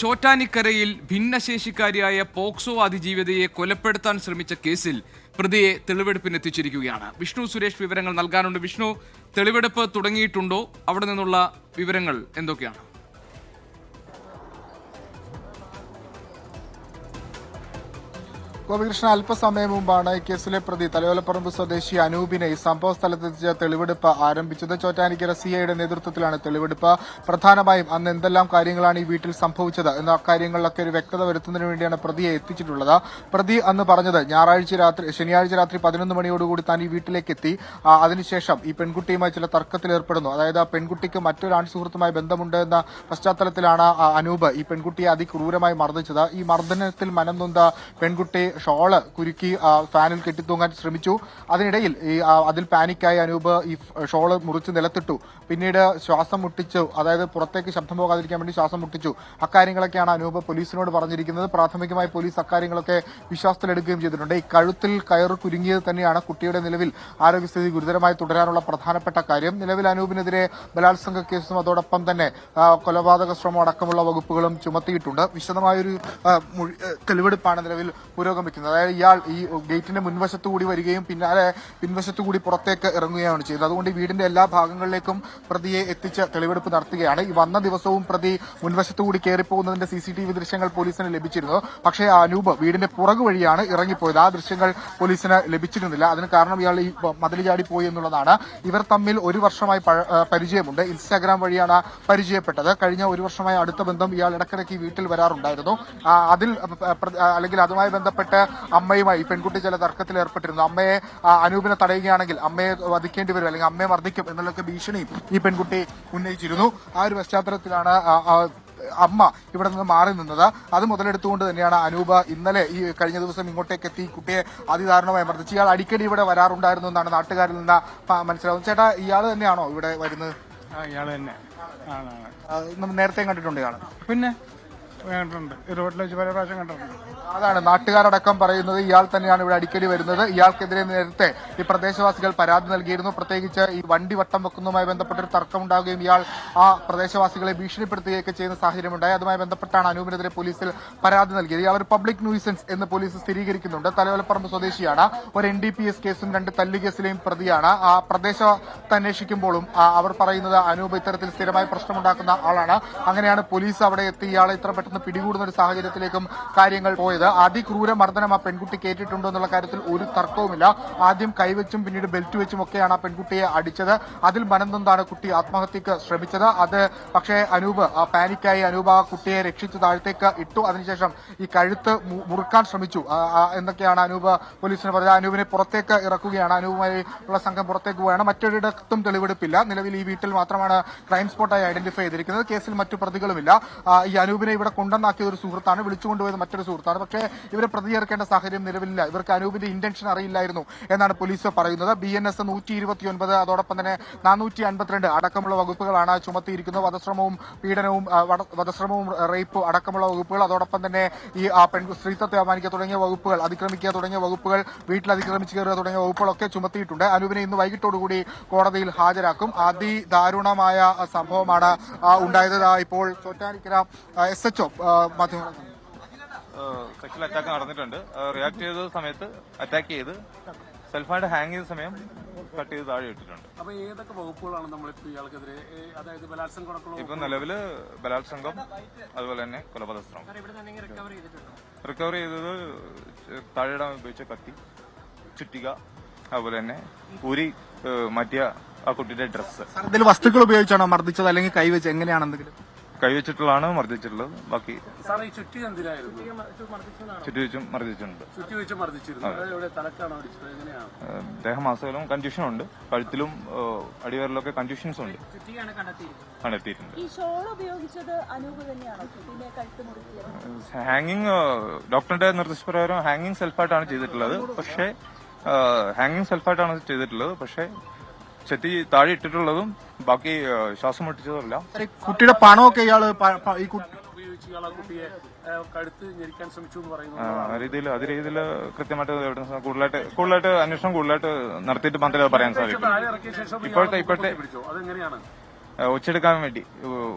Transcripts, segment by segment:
ചോറ്റാനിക്കരയിൽ ഭിന്നശേഷിക്കാരിയായ POCSO അതിജീവിതയെ കൊലപ്പെടുത്താൻ ശ്രമിച്ച കേസിൽ പ്രതിയെ തെളിവെടുപ്പിന് എത്തിച്ചിരിക്കുകയാണ് വിഷ്ണു സുരേഷ് വിവരങ്ങൾ നൽകാനുണ്ട്. വിഷ്ണു തെളിവെടുപ്പ് തുടങ്ങിയിട്ടുണ്ടോ? അവിടെ നിന്നുള്ള വിവരങ്ങൾ എന്തൊക്കെയാണ്? ഗോപികൃഷ്ണ അല്പസമയം മുമ്പാണ് കേസിലെ പ്രതി തലയോലപ്പറമ്പ് സ്വദേശി അനൂപിനെ സംഭവ സ്ഥലത്തെത്തിച്ച തെളിവെടുപ്പ് ആരംഭിച്ചത്. ചോറ്റാനിക്കര സി ഐയുടെ നേതൃത്വത്തിലാണ് തെളിവെടുപ്പ്. പ്രധാനമായും അന്ന് എന്തെല്ലാം കാര്യങ്ങളാണ് ഈ വീട്ടിൽ സംഭവിച്ചത് എന്ന കാര്യങ്ങളിലൊക്കെ ഒരു വ്യക്തത വരുത്തുന്നതിന് വേണ്ടിയാണ് പ്രതിയെ എത്തിച്ചിട്ടുള്ളത്. പ്രതി അന്ന് പറഞ്ഞത് ഞായറാഴ്ച രാത്രി ശനിയാഴ്ച രാത്രി പതിനൊന്ന് മണിയോടുകൂടി താൻ ഈ വീട്ടിലേക്ക് എത്തി. അതിനുശേഷം ഈ പെൺകുട്ടിയുമായി ചില തർക്കത്തിൽ ഏർപ്പെടുന്നു. അതായത് ആ പെൺകുട്ടിക്ക് മറ്റൊരു ആൺസുഹൃത്തുമായി ബന്ധമുണ്ട് എന്ന പശ്ചാത്തലത്തിലാണ് അനൂപ് ഈ പെൺകുട്ടിയെ അതിക്രൂരമായി മർദ്ദിച്ചത്. ഈ മർദ്ദനത്തിൽ മനം നൊന്ത പെൺകുട്ടി ഷോൾ കുരുക്കി ഫാനിൽ കെട്ടിത്തൂങ്ങാൻ ശ്രമിച്ചു. അതിനിടയിൽ ഈ അതിൽ പാനിക്കായി അനൂപ് ഈ ഷോൾ മുറിച്ച് നിലത്തിട്ടു. പിന്നീട് ശ്വാസം മുട്ടിച്ചു. അതായത് പുറത്തേക്ക് ശബ്ദം പോകാതിരിക്കാൻ വേണ്ടി ശ്വാസം മുട്ടിച്ചു. അക്കാര്യങ്ങളൊക്കെയാണ് അനൂപ് പോലീസിനോട് പറഞ്ഞിരിക്കുന്നത്. പ്രാഥമികമായി പോലീസ് അക്കാര്യങ്ങളൊക്കെ വിശ്വാസത്തിലെടുക്കുകയും ചെയ്തിട്ടുണ്ട്. ഈ കഴുത്തിൽ കയറ് കുരുങ്ങിയത് തന്നെയാണ് കുട്ടിയുടെ നിലവിൽ ആരോഗ്യസ്ഥിതി ഗുരുതരമായി തുടരാനുള്ള പ്രധാനപ്പെട്ട കാര്യം. നിലവിൽ അനൂപിനെതിരെ ബലാത്സംഗ കേസും അതോടൊപ്പം തന്നെ കൊലപാതക ശ്രമം അടക്കമുള്ള വകുപ്പുകളും ചുമത്തിയിട്ടുണ്ട്. വിശദമായൊരു തെളിവെടുപ്പാണ് നിലവിൽ പുരോഗമിക്കുന്നത് അതായത് ഇയാൾ ഈ ഗേറ്റിന്റെ മുൻവശത്തു കൂടി വരികയും പിന്നാലെ പിൻവശത്തു കൂടി പുറത്തേക്ക് ഇറങ്ങുകയാണ് ചെയ്തത്. അതുകൊണ്ട് വീടിന്റെ എല്ലാ ഭാഗങ്ങളിലേക്കും പ്രതിയെ എത്തിച്ച് തെളിവെടുപ്പ് നടത്തുകയാണ്. ഈ വന്ന ദിവസവും പ്രതി മുൻവശത്തു കൂടി കയറിപ്പോകുന്നതിന്റെ സി സി ടി വി ദൃശ്യങ്ങൾ പോലീസിന് ലഭിച്ചിരുന്നു. പക്ഷേ ആ അനൂപ് വീടിന്റെ പുറകു വഴിയാണ് ഇറങ്ങിപ്പോയത്. ആ ദൃശ്യങ്ങൾ പോലീസിന് ലഭിച്ചിരുന്നില്ല. അതിന് കാരണം ഇയാൾ ഈ മതിൽ ചാടി പോയി എന്നുള്ളതാണ്. ഇവർ തമ്മിൽ ഒരു വർഷമായി പരിചയമുണ്ട്. ഇൻസ്റ്റാഗ്രാം വഴിയാണ് പരിചയപ്പെട്ടത്. കഴിഞ്ഞ ഒരു വർഷമായി അടുത്ത ബന്ധം ഇയാൾ ഇടയ്ക്കിടയ്ക്ക് ഈ വീട്ടിൽ വരാറുണ്ടായിരുന്നു. അതിൽ അല്ലെങ്കിൽ അതുമായി ബന്ധപ്പെട്ട് അമ്മയുമായി ഈ പെൺകുട്ടി ചില തർക്കത്തിൽ ഏർപ്പെട്ടിരുന്നു. അമ്മയെ അനൂപിനെ തടയുകയാണെങ്കിൽ അമ്മയെ വധിക്കേണ്ടി വരും അല്ലെങ്കിൽ അമ്മയെ മർദ്ദിക്കും എന്നുള്ളൊക്കെ ഭീഷണി ഈ പെൺകുട്ടി ഉന്നയിച്ചിരുന്നു. ആ ഒരു പശ്ചാത്തലത്തിലാണ് അമ്മ ഇവിടെ നിന്ന് മാറി നിന്നത്. അത് മുതലെടുത്തുകൊണ്ട് തന്നെയാണ് അനൂപ ഇന്നലെ ഈ കഴിഞ്ഞ ദിവസം ഇങ്ങോട്ടേക്ക് എത്തി. കുട്ടിയെ അതിദാരുണമായി മർദ്ദിച്ചു. ഇയാൾ അടിക്കടി ഇവിടെ വരാറുണ്ടായിരുന്നു എന്നാണ് നാട്ടുകാരിൽ നിന്ന് മനസ്സിലാവുന്നത്. ചേട്ടാ ഇയാൾ തന്നെയാണോ ഇവിടെ വരുന്നത്? ഇയാൾ തന്നെ. നേരത്തെ കണ്ടിട്ടുണ്ട് ഇയാൾ പിന്നെ? കണ്ടിട്ടുണ്ട്. റോഡിൽ വെച്ച് പല പ്രാവശ്യം കണ്ടിട്ടുണ്ട്. അതാണ് നാട്ടുകാരടക്കം പറയുന്നത് ഇയാൾ തന്നെയാണ് ഇവിടെ അടിക്കടി വരുന്നത്. ഇയാൾക്കെതിരെ നേരത്തെ ഈ പ്രദേശവാസികൾ പരാതി നൽകിയിരുന്നു. പ്രത്യേകിച്ച് ഈ വണ്ടി വട്ടം വെക്കുന്നതുമായി ബന്ധപ്പെട്ടൊരു തർക്കമുണ്ടാകുകയും ഇയാൾ ആ പ്രദേശവാസികളെ ഭീഷണിപ്പെടുത്തുകയൊക്കെ ചെയ്യുന്ന സാഹചര്യമുണ്ടായി. അതുമായി ബന്ധപ്പെട്ടാണ് അനൂപിനെതിരെ പോലീസിൽ പരാതി നൽകിയത്. ഇയാൾ ഒരു പബ്ലിക് ന്യൂസൻസ് എന്ന് പോലീസ് സ്ഥിരീകരിക്കുന്നുണ്ട്. തലവലപ്പറമ്പ് സ്വദേശിയാണ്. ഒരു എൻ ഡി പി എസ് കേസും രണ്ട് തല്ലു കേസിലെയും പ്രതിയാണ്. ആ പ്രദേശത്ത് അന്വേഷിക്കുമ്പോഴും അവർ പറയുന്നത് അനൂപ് ഇത്തരത്തിൽ സ്ഥിരമായി പ്രശ്നമുണ്ടാക്കുന്ന ആളാണ്. അങ്ങനെയാണ് പോലീസ് അവിടെ എത്തി ഇയാളെ ഇത്ര പെട്ടെന്ന് പിടികൂടുന്ന ഒരു സാഹചര്യത്തിലേക്കും കാര്യങ്ങൾ പോയത്. അതിക്രൂര മർദ്ദനം ആ പെൺകുട്ടി കേട്ടിട്ടുണ്ടോ എന്നുള്ള കാര്യത്തിൽ ഒരു തർക്കവുമില്ല. ആദ്യം കൈവച്ചും പിന്നീട് ബെൽറ്റ് വെച്ചും ഒക്കെയാണ് ആ പെൺകുട്ടിയെ അടിച്ചത്. അതിൽ മനംനൊന്താണ് കുട്ടി ആത്മഹത്യക്ക് ശ്രമിച്ചത്. അത് പക്ഷേ അനൂപ് ആ പാനിക്കായി അനൂപ് ആ കുട്ടിയെ രക്ഷിച്ച് താഴത്തേക്ക് ഇട്ടു. അതിനുശേഷം ഈ കഴുത്ത് മുറുക്കാൻ ശ്രമിച്ചു. എന്നൊക്കെയാണ് അനൂപ് പോലീസിന് പറഞ്ഞത്? അനൂപിനെ പുറത്തേക്ക് ഇറക്കുകയാണ്. അനൂപുമായി ഉള്ള സംഘം പുറത്തേക്ക് പോവുകയാണ്. മറ്റൊരിടത്തും തെളിവെടുപ്പില്ല. നിലവിൽ ഈ വീട്ടിൽ മാത്രമാണ് ക്രൈം സ്പോട്ടായി ഐഡന്റിഫൈ ചെയ്തിരിക്കുന്നത്. കേസിൽ മറ്റു പ്രതികളുമില്ല. ഈ അനൂപിനെ ഇവിടെ കൊണ്ടുവന്നാക്കിയ ഒരു സുഹൃത്താണ് വിളിച്ചുകൊണ്ടുപോയത് മറ്റൊരു സുഹൃത്താണ്. പക്ഷേ ഇവരെ പ്രതി ചേർക്കേണ്ട സാഹചര്യം നിലവിലില്ല. ഇവർക്ക് അനൂപിന്റെ ഇന്റൻഷൻ അറിയില്ലായിരുന്നു എന്നാണ് പോലീസ് പറയുന്നത്. ബി എൻ എസ് നൂറ്റി ഇരുപത്തിയൊൻപത് അതോടൊപ്പം തന്നെ നാനൂറ്റി അൻപത്തിരണ്ട് അടക്കമുള്ള വകുപ്പുകളാണ് ചുമത്തിയിരിക്കുന്നത്. വധശ്രമവും പീഡനവും വധശ്രമവും റേപ്പ് അടക്കമുള്ള വകുപ്പുകൾ അതോടൊപ്പം തന്നെ ഈ പെൺ സ്ത്രീത്വത്തെ അപമാനിക്കുക തുടങ്ങിയ വകുപ്പുകൾ അതിക്രമിക്കുക തുടങ്ങിയ വകുപ്പുകൾ വീട്ടിൽ അതിക്രമിച്ചു കയറുക തുടങ്ങിയ വകുപ്പുകളൊക്കെ ചുമത്തിയിട്ടുണ്ട്. അനൂപിനെ ഇന്ന് വൈകിട്ടോടുകൂടി കോടതിയിൽ ഹാജരാക്കും. അതിദാരുണമായ ദാരുണമായ സംഭവമാണ് ഉണ്ടായത്. ഇപ്പോൾ ചോറ്റാനിക്കര എസ് എച്ച് ഒ മാധ്യമ സെക്ഷൽ അറ്റാക്ക് നടന്നിട്ടുണ്ട്. റിയാക്ട് ചെയ്ത സമയത്ത് അറ്റാക്ക് ചെയ്ത് സെൽഫായിട്ട് ഹാങ് ചെയ്ത സമയം കട്ട് ചെയ്ത് താഴെ ഇട്ടിട്ടുണ്ട്. അപ്പൊ ഏതൊക്കെ വകുപ്പുകളാണ് നമ്മളിപ്പോ ഇയാൾക്കെതിരെ? അതായത് ബലാത്സംഗം ഇപ്പൊ നിലവിൽ ബലാത്സംഗം അതുപോലെ തന്നെ കൊലപാതകം. റിക്കവർ ചെയ്തത് താഴെയിടാൻ ഉപയോഗിച്ച കത്തി ചുറ്റിക അതുപോലെ തന്നെ ഊരി മറ്റിയ ആ കുട്ടിയുടെ ഡ്രസ്സ് ഇതിൽ വസ്തുക്കൾ ഉപയോഗിച്ചാണോ മർദ്ദിച്ചത്? അല്ലെങ്കിൽ കൈവച്ച് എങ്ങനെയാണ് എന്തെങ്കിലും കൈവച്ചിട്ടുള്ളതാണ് മർദ്ദിച്ചിട്ടുള്ളത്. ബാക്കി സാറേ ഈ ചുറ്റി എന്തിനായിരുന്നു? മർദ്ദിച്ചിട്ടുണ്ട്. ചുറ്റി വെച്ച് മർദ്ദിച്ചിരുന്നു. അത്. എവിടെ? തലക്കാണോ അടിച്ചത്? എങ്ങനെയാണ്? ഏഹ്, ദേഹമാസകലവും കൺഫ്യൂഷൻ ഉണ്ട്. കഴുത്തിലും ഏഹ്, അടിവയറിലൊക്കെ കൺഫ്യൂഷൻസ് ഉണ്ട്. കണ്ടെത്തിയിട്ടുണ്ട്. ഈ ഷോൾ ഉപയോഗിച്ചത് അനൂപ് തന്നെയാണോ? കുട്ടീനെ കഴുത്ത് മുറുക്കിയത് ഹാങ്ങിങ് ഡോക്ടറുടെ നിർദ്ദേശപ്രകാരം ഹാങ്ങിങ് സെൽഫായിട്ടാണ് ചെയ്തിട്ടുള്ളത്. പക്ഷേ ഹാങ്ങിങ് സെൽഫായിട്ടാണ് ചെയ്തിട്ടുള്ളത്. പക്ഷേ ചെത്തി താഴെ ഇട്ടിട്ടുള്ളതും ബാക്കി ശ്വാസം മുട്ടിച്ചതല്ല കുട്ടിയുടെ പണമൊക്കെ ഇയാൾ പ- പ- ഈ കുട്ടി ഉപയോഗിച്ച് ഇയാൾ ആ കുട്ടിയെ ഏ, കഴുത്ത് ഞെരിക്കാൻ ശ്രമിച്ചു എന്ന് പറയുന്നു ആ, ആ രീതിയിൽ അത് രീതിയിൽ കൃത്യമായിട്ട് കൂടുതലായിട്ട് കൂടുതലായിട്ട് അന്വേഷണം കൂടുതലായിട്ട് നടത്തിയിട്ട് മാത്രമേ അത് പറയാൻ സാധിക്കൂ. ഇപ്പോഴത്തെ- ഇപ്പോഴത്തെ- പിടിച്ചോ? അതെങ്ങനെയാണ്? ഒച്ചെടുക്കാൻ വേണ്ടി.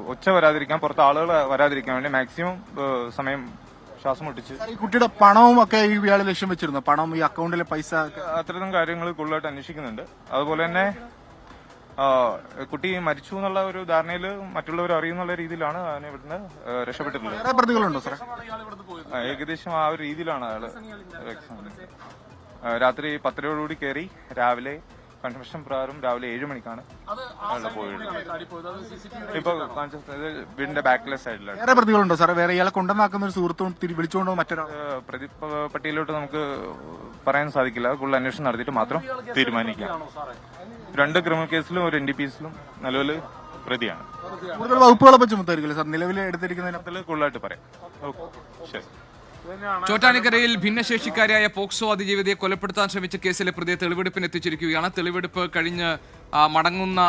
ഒച്ച വരാതിരിക്കാൻ പുറത്ത് ആളുകൾ വരാതിരിക്കാൻ വേണ്ടി മാക്സിമം സമയം ശ്വാസം മുട്ടിച്ച്. ഈ കുട്ടിയുടെ പണവും ഒക്കെ ഈ ഇയാൾ ലക്ഷ്യം വെച്ചിരുന്നു? പണം ഈ അക്കൗണ്ടിലെ പൈസ അത്തരം കാര്യങ്ങൾ കൂടുതലായിട്ട് അന്വേഷിക്കുന്നുണ്ട്. അതുപോലെ തന്നെ കുട്ടി മരിച്ചു എന്നുള്ള ഒരു ധാരണയിൽ മറ്റുള്ളവർ അറിയുന്നുള്ള രീതിയിലാണ് അവനെ ഇവിടുന്ന് രക്ഷപ്പെട്ടിട്ടുള്ളത്. പ്രതികളുണ്ടോ ആ, ഏകദേശം ആ ഒരു രീതിയിലാണ് അയാൾ രാത്രി പത്തരയോടുകൂടി കയറി രാവിലെ കൺവെൻഷൻ പ്രകാരം രാവിലെ ഏഴ് മണിക്കാണ് പോയത്. ഇപ്പൊ വീടിന്റെ ബാക്കിലെ സൈഡിലാണ്. വേറെ പ്രതികളുണ്ടോ സാർ വേറെ ഇയാളെ കൊണ്ടുവന്നാക്കുന്ന ഒരു സുഹൃത്തും വിളിച്ചുകൊണ്ടോ മറ്റൊരാൾ? പ്രതി പട്ടികയിലോട്ട് നമുക്ക് പറയാൻ സാധിക്കില്ല. കൂടുതൽ അന്വേഷണം നടത്തിയിട്ട് മാത്രം തീരുമാനിക്കാം. രണ്ട് ക്രിമിനൽ കേസിലും ഒരു എൻ ഡി പിസിലും നിലവിൽ പ്രതിയാണ്. കൂടുതൽ വകുപ്പുകളൊക്കെ ചുമത്തായിരിക്കില്ല സാർ? നിലവിൽ എടുത്തിരിക്കുന്നതിനകത്തിൽ കൂടുതലായിട്ട് പറയാം. ഓക്കെ ശരി. ചോറ്റാനിക്കരയിൽ ഭിന്നശേഷിക്കാരിയായ പോക്സോ അതിജീവിതയെ കൊലപ്പെടുത്താൻ ശ്രമിച്ച കേസിലെ പ്രതിയെ തെളിവെടുപ്പിന് എത്തിച്ചിരിക്കുകയാണ്. തെളിവെടുപ്പ് കഴിഞ്ഞ് മടങ്ങുന്ന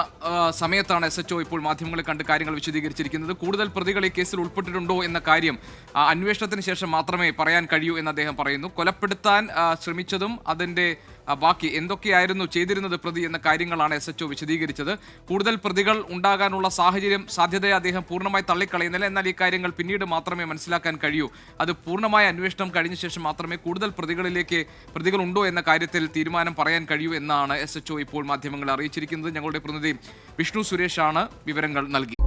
സമയത്താണ് എസ് എച്ച് ഇപ്പോൾ മാധ്യമങ്ങളെ കണ്ട് കാര്യങ്ങൾ വിശദീകരിച്ചിരിക്കുന്നത്. കൂടുതൽ പ്രതികൾ ഈ കേസിൽ ഉൾപ്പെട്ടിട്ടുണ്ടോ എന്ന കാര്യം അന്വേഷണത്തിന് ശേഷം മാത്രമേ പറയാൻ കഴിയൂ എന്ന് അദ്ദേഹം പറയുന്നു. കൊലപ്പെടുത്താൻ ശ്രമിച്ചതും അതിന്റെ ആ, ബാക്കി എന്തൊക്കെയായിരുന്നു ചെയ്തിരുന്നത് പ്രതി എന്ന കാര്യങ്ങളാണ് എസ് എച്ച് വിശദീകരിച്ചത്. കൂടുതൽ പ്രതികൾ ഉണ്ടാകാനുള്ള സാഹചര്യം സാധ്യതയെ അദ്ദേഹം പൂർണമായി തള്ളിക്കളയുന്നില്ല. എന്നാൽ ഈ കാര്യങ്ങൾ പിന്നീട് മാത്രമേ മനസ്സിലാക്കാൻ കഴിയൂ. അത് പൂർണമായ അന്വേഷണം കഴിഞ്ഞ ശേഷം മാത്രമേ കൂടുതൽ പ്രതികളിലേക്ക് പ്രതികൾ ഉണ്ടോ എന്ന കാര്യത്തിൽ തീരുമാനം പറയാൻ കഴിയൂ എന്നാണ് എസ് ഇപ്പോൾ മാധ്യമങ്ങളെ അറിയിച്ചിരിക്കുന്നത്. ഞങ്ങളുടെ പ്രതിനിധി വിഷ്ണു സുരേഷാണ് വിവരങ്ങൾ നൽകി.